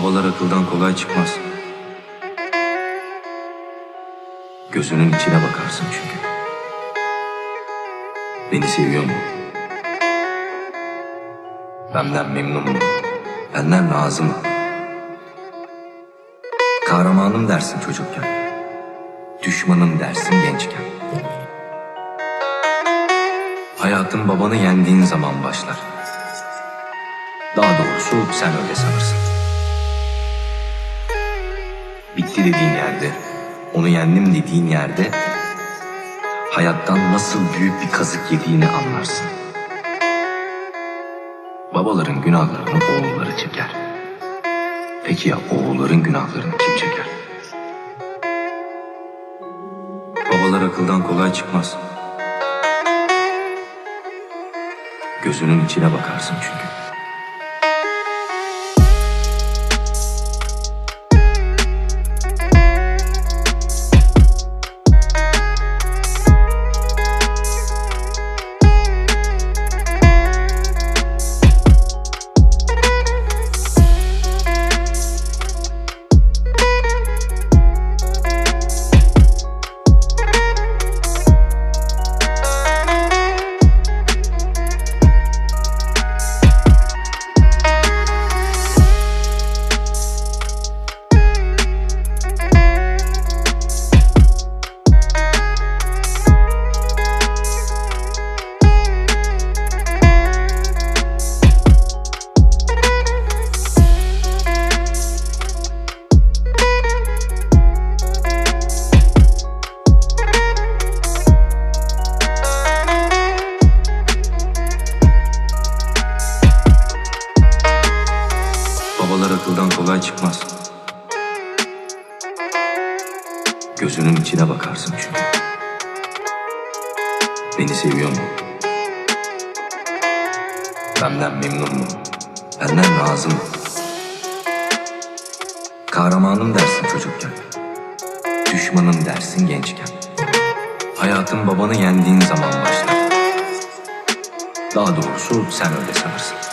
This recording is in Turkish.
Babalar akıldan kolay çıkmaz. Gözünün içine bakarsın çünkü. Beni seviyor mu? Benden memnun mu? Benden razı mı? Kahramanım dersin çocukken. Düşmanım dersin gençken. Hayatın babanı yendiğin zaman başlar. Daha doğrusu sen öyle sanırsın. Bitti dediğin yerde, onu yendim dediğin yerde hayattan nasıl büyük bir kazık yediğini anlarsın. Babaların günahlarını oğulları çeker. Peki ya oğulların günahlarını kim çeker? Babalar akıldan kolay çıkmaz. Gözünün içine bakarsın çünkü. Gözünün içine bakarsın çünkü. Beni seviyor mu? Benden memnun mu? Benden razı mı? Kahramanım dersin çocukken. Düşmanım dersin gençken. Hayatın babanı yendiğin zaman başlar. Daha doğrusu sen öyle sanırsın.